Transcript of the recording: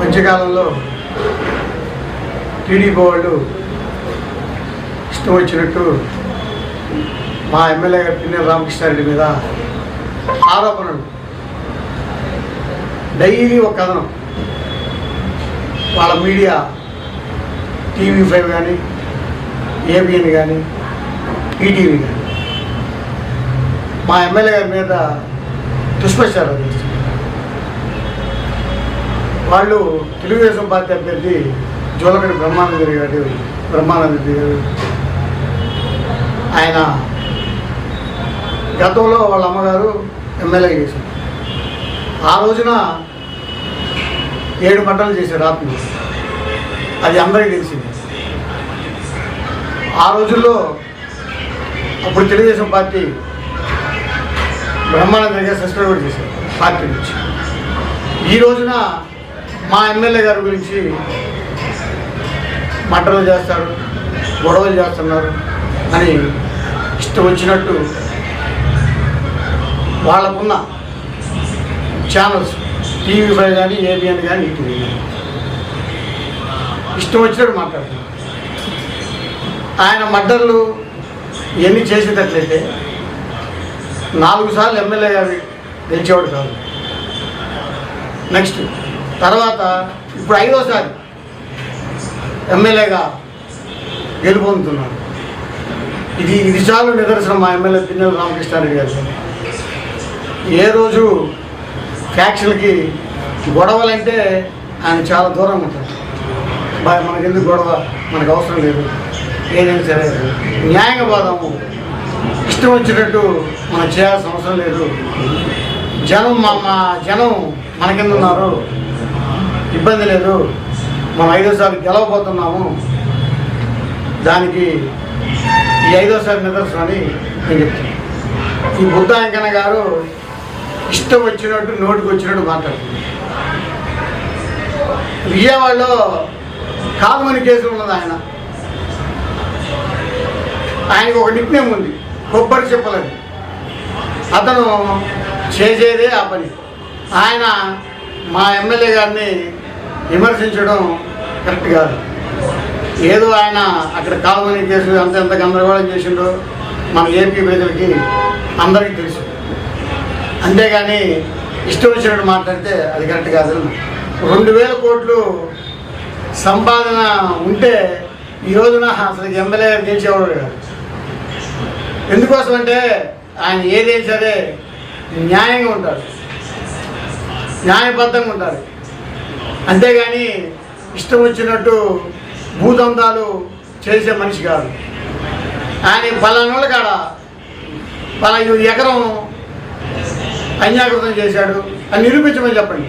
మధ్యకాలంలో టీడీపీ వాళ్ళు ఇష్టం వచ్చినట్టు మా ఎమ్మెల్యే గారు పిన్నెల రామకృష్ణారెడ్డి మీద ఆరోపణలు. డైలీ ఒక కథనం. వాళ్ళ మీడియా టీవీ ఫైవ్ కానీ ఏబిఎన్ కానీ ఈటీవీ కానీ మా ఎమ్మెల్యే గారి మీద దుష్ప్రచారం చేస్తారు వాళ్ళు తెలుగుదేశం పార్టీ అభ్యర్థి జోలకడి బ్రహ్మానందరి గారు బ్రహ్మానందరి గారు. ఆయన గతంలో వాళ్ళ అమ్మగారు ఎమ్మెల్యే చేశారు. ఆ రోజున ఏడు మంటలు చేశారు ఆత్మ అది అందరికీ తెలిసింది. ఆ రోజుల్లో అప్పుడు తెలుగుదేశం పార్టీ బ్రహ్మానందరిగా గారు సస్పెండ్ కూడా చేశారు పార్టీ నుంచి. ఈ రోజున మా ఎమ్మెల్యే గారి గురించి మటలు చేస్తారు గొడవలు చేస్తున్నారు అని ఇష్టం వచ్చినట్టు వాళ్ళకున్న ఛానల్స్ టీవీ ఫైవ్ కానీ ఏబిఎన్ కానీ ఈటీవీ కానీ ఇష్టం వచ్చినట్టు మాట్లాడుతున్నారు. ఆయన మర్డర్లు ఇవన్నీ చేసేటట్లయితే నాలుగు సార్లు ఎమ్మెల్యే గారు గెలిచేవాడు కాదు. నెక్స్ట్ తర్వాత ఇప్పుడు ఐదోసారి ఎమ్మెల్యేగా గెలుపొందుతున్నారు ఇది ఇది చాలు నిదర్శనం మా ఎమ్మెల్యే పిన్నెల రామకృష్ణారెడ్డి గారు. ఏ రోజు ఫ్యాక్షన్కి గొడవలంటే ఆయన చాలా దూరం ఉంటారు. మనకి మనకెందుకు గొడవ? మనకు అవసరం లేదు. ఏదైనా సరే న్యాయంగా పోదాము. ఇష్టం వచ్చినట్టు మనం చేయాల్సిన అవసరం లేదు. జనం మా మా జనం మన కింద ఉన్నారు ఇబ్బంది లేదు. మనం ఐదోసారి గెలవబోతున్నాము. దానికి ఈ ఐదోసారి నిదర్శనం అని నేను చెప్తున్నాను. ఈ బుద్ధ వెంకన్న గారు ఇష్టం వచ్చినట్టు నోటికి వచ్చినట్టు మాట్లాడుతున్నారు. విజయవాడలో కామని కేసు ఉన్నది ఆయన. ఆయనకు ఒక నిక్నేమ్ ఉంది కొబ్బరి చెప్పలేదు అతను చేసేదే ఆ పని. ఆయన మా ఎమ్మెల్యే గారిని విమర్శించడం కరెక్ట్ కాదు. ఏదో ఆయన అక్కడ కాలువని కేసు అంత ఎంత గందరగోళం చేసిండో మన ఏపీ ప్రజలకి అందరికీ తెలుసు. అంతేగాని ఇష్టం వచ్చినట్టు మాట్లాడితే అది కరెక్ట్ కాదు రెండు వేల కోట్లు సంపాదన ఉంటే ఈ రోజున అసలు ఎమ్మెల్యే గెలిచేవాడు కాదు. ఎందుకోసం అంటే ఆయన ఏదైనా సరే న్యాయంగా ఉంటారు న్యాయబద్ధంగా ఉంటారు అంతేగాని ఇష్టం వచ్చినట్టు భూదందాలు చేసే మనిషి కాదు. ఆయన పలానోళ్ళ కాడ పలా ఎకరం అన్యాకృతం చేశాడు. అని నిరూపించమని చెప్పండి.